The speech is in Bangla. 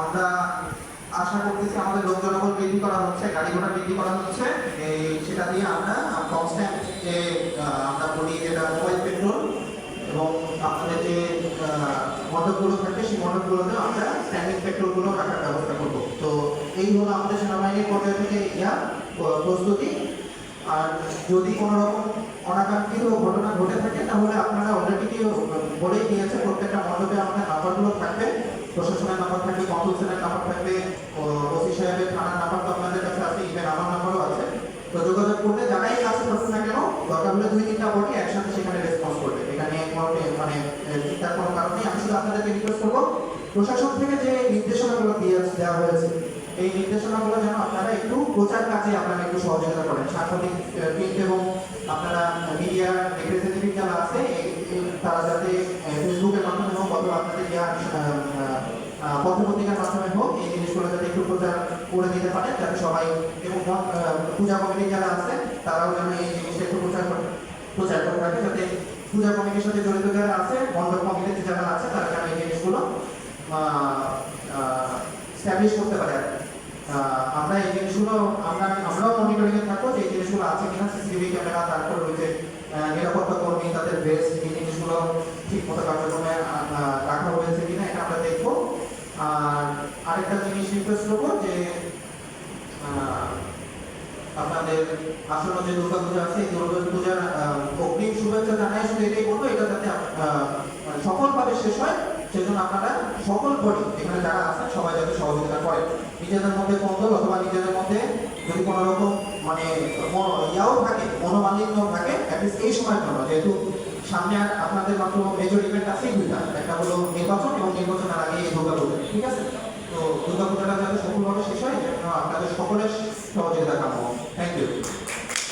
আমরা আশা করতেছি আমাদের লোক জনবল বৃদ্ধি করা হচ্ছে, গাড়ি ঘোড়া বৃদ্ধি করা হচ্ছে। এই সেটা দিয়ে আমরা কনস্ট্যান্ট যে আমরা বলি যেটা মোবাইল পেট্রোল এবং আমাদের যে মণ্ডপগুলো থাকে, সেই মণ্ডপগুলোতে আমরা স্ট্যান্ডিং পেট্রোলগুলো রাখার ব্যবস্থা করব। তো এই হলো আমাদের সেনাবাহিনীর পর্যায় থেকে ইয়া প্রস্তুতি। আর যদি কোনো রকম অনাকাঙ্ক্ষিত ঘটনা ঘটে থাকে, তাহলে আপনারা অলরেডি বলেই দিয়েছে, প্রত্যেকটা মণ্ডপে থাকবে প্রশাসনের নাম্বার থাকবে কন্ট্রোল সেন্টার নাম্বার থাকবে ওসি সাহেবের থানার নাম্বার তো আপনাদের কাছে আছে, ইভেন আমার নাম্বারও আছে। তো যোগাযোগ করলে যারাই কাছে থাকুক না কেন, দরকার হলে দুই তিনটা বডি একসাথে সেখানে রেসপন্স করবে। এখানে মানে চিন্তার কোনো কারণ নেই। আমি শুধু আপনাদেরকে রিকোয়েস্ট করব, প্রশাসন থেকে যে নির্দেশনাগুলো দিয়ে দেওয়া হয়েছে, এই নির্দেশনাগুলো যেন আপনারা একটু প্রচার কাজে আপনারা একটু সহযোগিতা করেন। সাংবাদিক প্রিন্ট এবং আপনারা মিডিয়া রিপ্রেজেন্টেটিভ যারা আছে তারা যাতে পত্রপত্রিকার মাধ্যমে হোক, এই জিনিসগুলো যাতে একটু প্রচার করে দিতে পারেন যাতে সবাই এবং পূজা কমিটি যারা আছে তারাও যেন এই জিনিসটা একটু প্রচার করে প্রচার করে রাখে, যাতে পূজা কমিটির সাথে জড়িত যারা আছে, মণ্ডপ যারা আছে, তারা যেন এই জিনিসগুলো স্ট্যাবলিশ করতে পারে আমরা এই জিনিসগুলো, আমরা, আমরাও মনিটরিং এ থাকব যে এই জিনিসগুলো আছে কিনা সিসিটিভি ক্যামেরা তারপর রয়েছে নিরাপত্তা কর্মী, তাদের ড্রেস এই জিনিসগুলো ঠিক মতো কার্যক্রমে আহ, আহ, রাখা হয়েছে কিনা এটা আমরা দেখব আর আরেকটা জিনিস রিকোয়েস্ট করব যে আপনাদের আসন্ন যে দুর্গা পূজা আছে দুর্গা পূজার অগ্রিম শুভেচ্ছা জানাই শুধু এটাই বলব, এটা যাতে মানে সফলভাবে শেষ হয়, সেজন্য আপনারা সকল বডি এখানে যারা আছেন, সবাই যাতে সহযোগিতা করেন। নিজেদের মধ্যে কন্দল অথবা নিজেদের মধ্যে যদি কোনো রকম মানে ইয়াও থাকে মনোমালিন্য থাকে অ্যাটলিস্ট এই সময়ের জন্য যেহেতু সামনে আর আপনাদের মাত্র মেজর ইভেন্ট আছে দুইটা, একটা হলো নির্বাচন এবং নির্বাচনের আগে দুর্গা পূজা ঠিক আছে? তো দুর্গা পূজাটা যাতে সফলভাবে শেষ হয় আপনাদের সকলের সহযোগিতা কামনা। Thank you